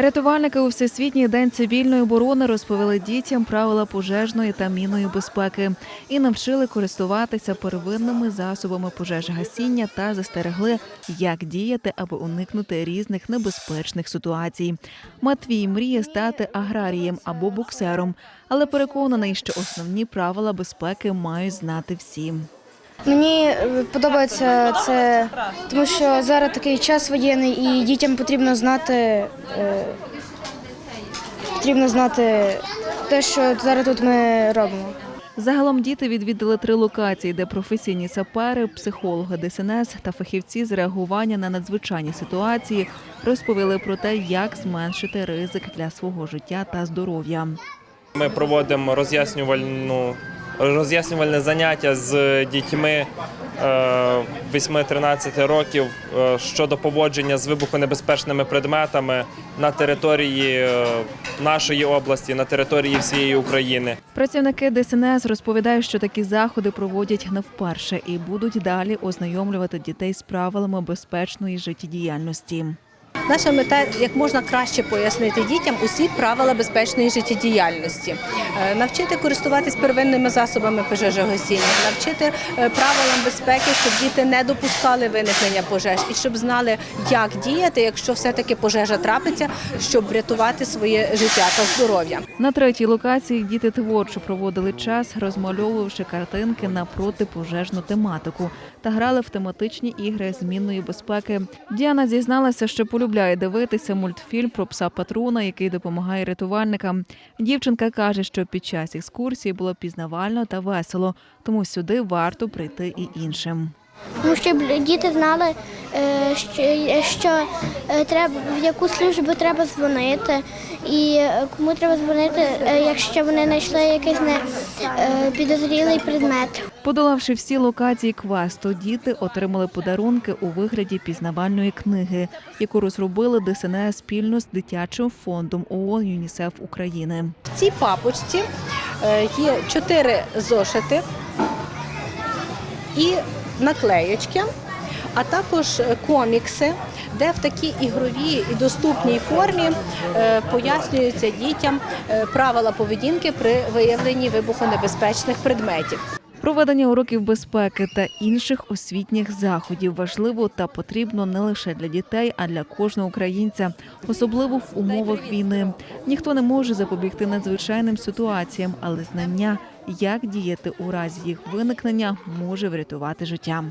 Рятувальники у всесвітній день цивільної оборони розповіли дітям правила пожежної та мінної безпеки і навчили користуватися первинними засобами пожежогасіння та застерегли, як діяти, аби уникнути різних небезпечних ситуацій. Матвій мріє стати аграрієм або боксером, але переконаний, що основні правила безпеки мають знати всі. Мені е, подобається це, тому що зараз такий час воєнний, і дітям потрібно знати, е, потрібно знати те, що зараз тут ми робимо. Загалом діти відвідали три локації, де професійні сапери, психологи ДСНС та фахівці з реагування на надзвичайні ситуації розповіли про те, як зменшити ризик для свого життя та здоров'я. Ми проводимо роз'яснювальну роз'яснювальне заняття з дітьми е, 8-13 років е, щодо поводження з вибухонебезпечними предметами на території е, нашої області, на території всієї України. Працівники ДСНС розповідають, що такі заходи проводять не вперше і будуть далі ознайомлювати дітей з правилами безпечної життєдіяльності. Наша мета як можна краще пояснити дітям усі правила безпечної життєдіяльності, Е, навчити користуватись первинними засобами пожежогасіння, навчити е, правилам безпеки, щоб діти не допускали виникнення пожеж і щоб знали, як діяти, якщо все-таки пожежа трапиться, щоб врятувати своє життя та здоров'я. На третій локації діти творчо проводили час, розмальовувавши картинки на протипожежну тематику та грали в тематичні ігри змінної безпеки. Діана зізналася, що полюбляє дивитися мультфільм про пса патруна, який допомагає рятувальникам. Дівчинка каже, що під час екскурсії було пізнавально та весело, тому сюди варто прийти і іншим. Тому щоб діти знали, що, що е, треба в яку службу треба дзвонити, і е, кому треба дзвонити, е, якщо вони знайшли якийсь не е, підозрілий предмет. Подолавши всі локації квесту, діти отримали подарунки у вигляді пізнавальної книги, яку розробили ДСНС спільно з дитячим фондом ООН ЮНІСЕФ України. В цій папочці е, є чотири зошити і наклеєчки, а також е, комікси, де в такій ігровій і доступній формі е, пояснюються дітям е, правила поведінки при виявленні вибухонебезпечних предметів. Проведення уроків безпеки та інших освітніх заходів важливо та потрібно не лише для дітей, а для кожного українця, особливо в умовах війни. Ніхто не може запобігти надзвичайним ситуаціям, але знання, як діяти у разі їх виникнення, може врятувати життя.